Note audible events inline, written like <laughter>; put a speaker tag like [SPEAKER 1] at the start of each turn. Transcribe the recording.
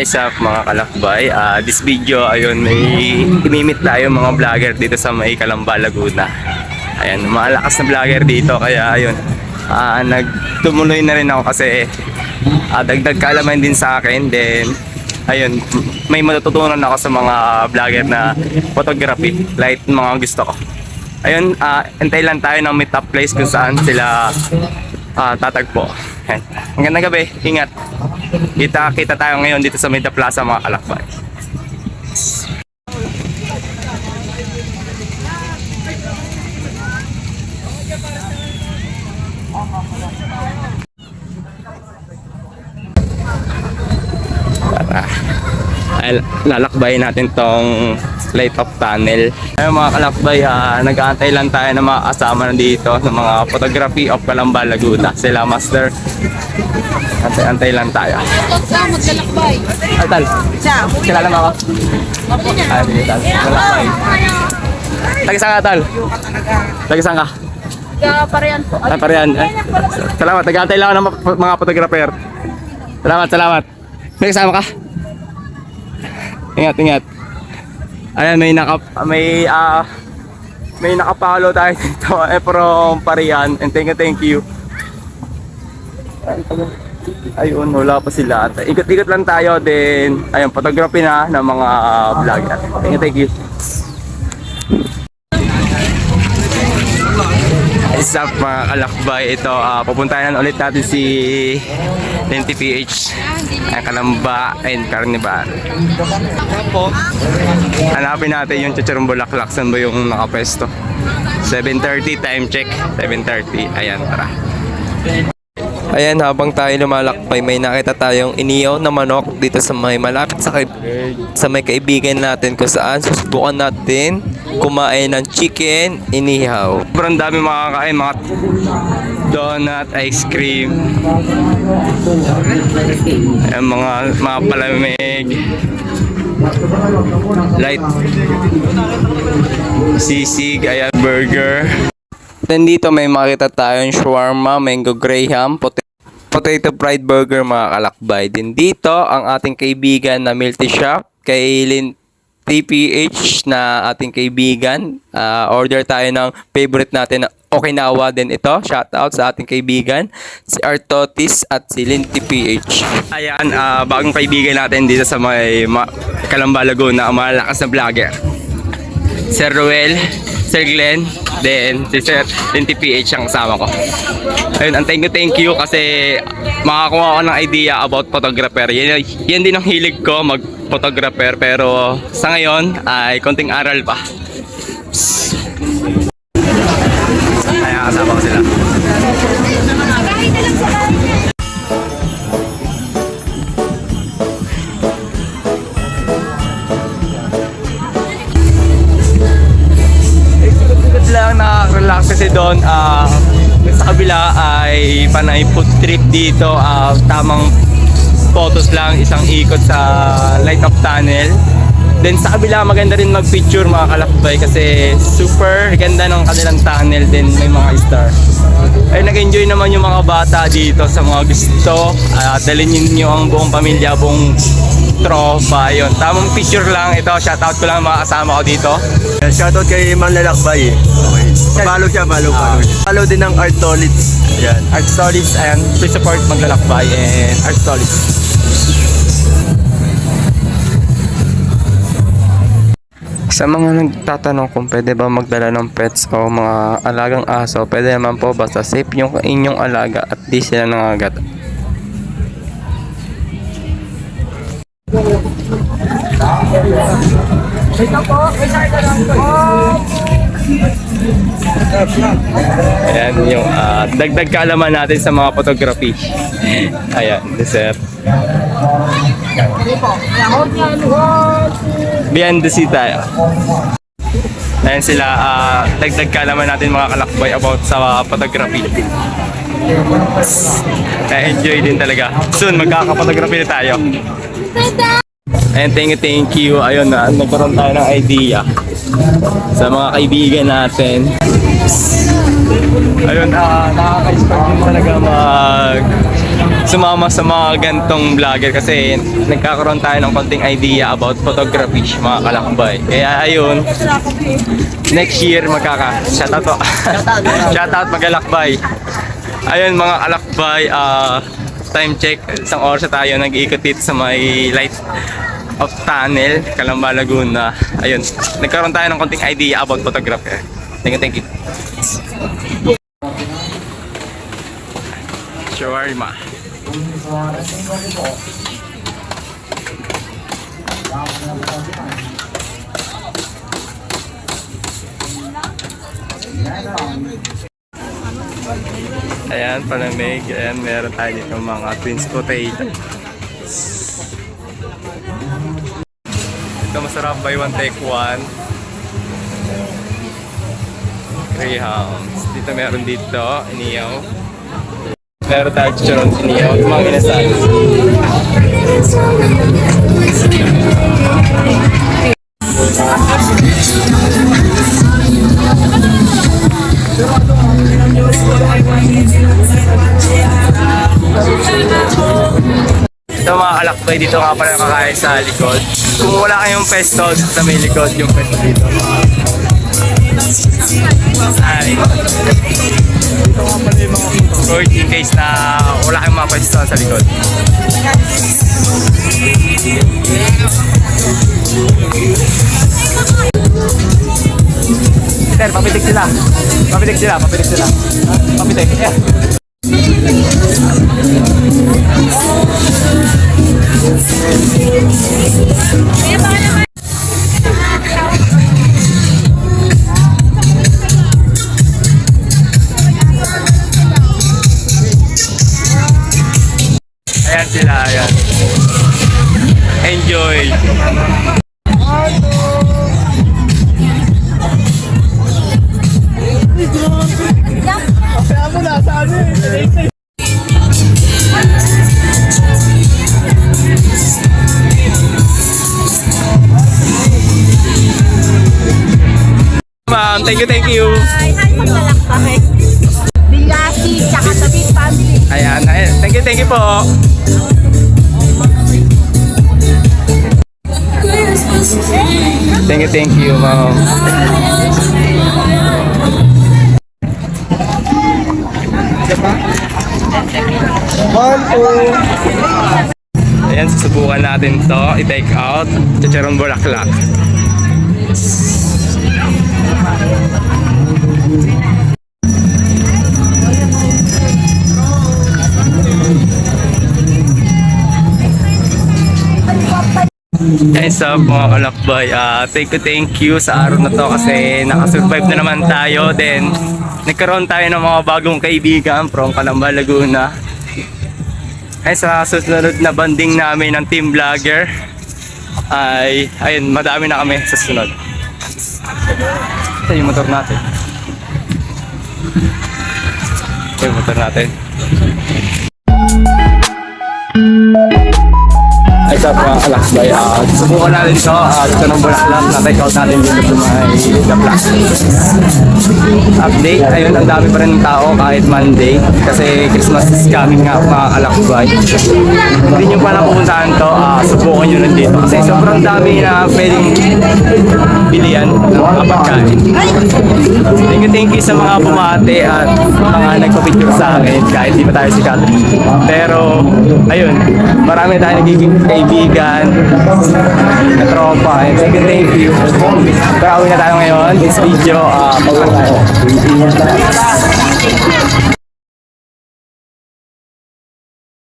[SPEAKER 1] is up mga kalakbay? Ah, this video, ayun, may imimit tayo mga vlogger dito sa may Calamba, Laguna. Ayan, malakas na vlogger dito, kaya ayun, ah, nagtumuloy na rin ako kasi ah, dagdag kaalaman din sa akin. Then, ayun, may matututunan ako sa mga vlogger na photography, like mga gusto ko. Ayun, ah, antay lang tayo ng meet up place kung saan sila ah, tatagpo. Magandang gabi, ingat. Kita kita tayo ngayon dito sa Meda Plaza mga kalakbay. Tara. Ay, lalakbayin natin tong light of tunnel. Ayun mga kalakbay, ah, nag-aantay lang tayo ng mga kasama na dito ng mga photography of Calamba, Laguna. Sila master. Antay-antay lang tayo.
[SPEAKER 2] Maglalakbay.
[SPEAKER 1] Ay, tal. Kilala mo ako? Ay, sige, tal. Kalakbay. Tagisang ka, tal. Tagisang ka.
[SPEAKER 2] Kaparehan po.
[SPEAKER 1] Ay, parehan. Ay, salamat. Nag-aantay lang ako ng mga- mga photographer. Salamat, salamat. May kasama ka? Ingat, ingat. Ayan, may naka may ah may nakapalo tayo <laughs> dito. Eh, from Parian. And thank you, thank you. Ayun, wala pa sila. Ikot-ikot lang tayo. Then, ayun, photography na ng mga vlogger. Thank you, thank you. What's up mga? Ito, ah, pupuntahan ulit natin si Lenti PH. Ang Kalamba and Carnival. Tapos, hanapin natin yung Chicharong Bulaklak. Saan ba yung nakapesto? 7.30 time check. 7.30. Ayan, tara. Ayan, habang tayo lumalakbay, may nakita tayong iniyaw na manok dito sa may malapit sa, sa may kaibigan natin kung saan susubukan natin kumain ng chicken inihaw. Sobrang dami makakain, mga donut, ice cream, Ayan, mga, mga palamig, light, sisig, ayan, burger. Then dito may makita tayong shawarma, mango graham, potato potato fried burger mga kalakbay. Din dito ang ating kaibigan na Milty Shop kay Lin TPH na ating kaibigan. Ah, order tayo ng favorite natin na Okinawa din ito. Shout out sa ating kaibigan si Artotis at si Lin TPH. Ayan, ah, bagong kaibigan natin dito sa may ma- Calamba Laguna, malakas na vlogger. Sir Ruel, Sir Glenn, then si Sir then TPH ang kasama ko. Ayun, ang thank you, thank you kasi makakuha ako ng idea about photographer. Yan, yan din ang hilig ko, mag-photographer. Pero sa ngayon ay konting aral pa. Kaya lang, nakaka-relax kasi doon. ah sa kabila ay panay food trip dito. ah tamang photos lang, isang ikot sa light of tunnel. Then sa kabila maganda rin mag-picture mga kalakbay kasi super ganda ng kanilang tunnel din may mga star. Ay nag-enjoy naman yung mga bata dito sa mga gusto. Uh, dalhin niyo ang buong pamilya, buong tropa. Yun. Tamang picture lang. Ito, shoutout ko lang mga kasama ko dito.
[SPEAKER 3] Shoutout kay Mang Lalakbay. Okay. Follow siya, follow, follow. follow din ng Art Tolits. Ayan.
[SPEAKER 1] Art Solids, ayan, please support Maglalakbay and Art Solids. Sa mga nagtatanong kung pwede ba magdala ng pets o mga alagang aso, pwede naman po basta safe yung inyong alaga at di sila nangagat. Ayan yung ah, dagdag kaalaman natin sa mga photography. <laughs> Ayan, dessert. Behind the scene tayo. Ayan sila, ah, dagdag kaalaman natin mga kalakbay about sa photography. Eh, enjoy din talaga. Soon, magkaka-photography na tayo. And thank you, thank you. Ayun na, nagkaroon tayo ng idea sa mga kaibigan natin. Ayun, ah, nakaka-inspire talaga mag sumama sa mga gantong vlogger kasi nagkakaroon tayo ng konting idea about photography, mga kalakbay. Kaya ayun, next year magkaka shoutout po. <laughs> shoutout magalakbay. Ayun mga kalakbay, ah time check, isang oras tayo nag-iikot dito sa may light of tunnel, Calamba, Laguna. Ayun, nagkaroon tayo ng konting idea about photography. Thank you, thank you. Shawarma. Ayan, palamig. Ayan, meron tayo dito mga twins potato. Ito masarap buy one take one. Greyhounds. Dito meron dito, iniyaw. Meron tayo chicharon iniyaw. Yung mga inasal. Ito mga kalakbay dito nga pala nakakain sa likod. Kung wala kayong pesto sa may likod, yung pesto dito. Ay. Dito nga mga court in case na wala kayong mga pesto sa likod. Sir, papitik sila. Papitik sila, papitik sila. Papitik. Yeah. Ayan thank you, thank you.
[SPEAKER 4] Bilyasi, tsaka David family.
[SPEAKER 1] Ayan, ayan. Thank you, thank you po. Thank you, thank you, ma'am. Ayan, susubukan natin to. I-take out. Chicharong bulaklak. Guys up mga kalakbay, Ah, thank you thank you sa araw na to kasi nakasurvive na naman tayo. Then nagkaroon tayo ng mga bagong kaibigan from Calamba, Laguna. Ay sa susunod na banding namin ng team vlogger ay ayun madami na kami sa sunod ito yung motor natin. Ito yung motor natin sa mga kalakbay, uh, subukan natin ito, uh, ito ng bulaklak na take out natin dito sa may The. Update, ayun, ang dami pa rin ng tao kahit Monday kasi Christmas is coming nga mga kalakbay. Hindi nyo pa napupuntahan to, uh, subukan nyo rin dito kasi sobrang dami na pwedeng bilian ng mga pagkain. Thank you, thank you sa mga bumate at mga nagpa-picture sa akin kahit di pa tayo sikat. Pero, ayun, marami tayong nagiging kaibigan, na tropa. And thank you, thank you. Pero awin na tayo ngayon. This video, uh, pag tayo.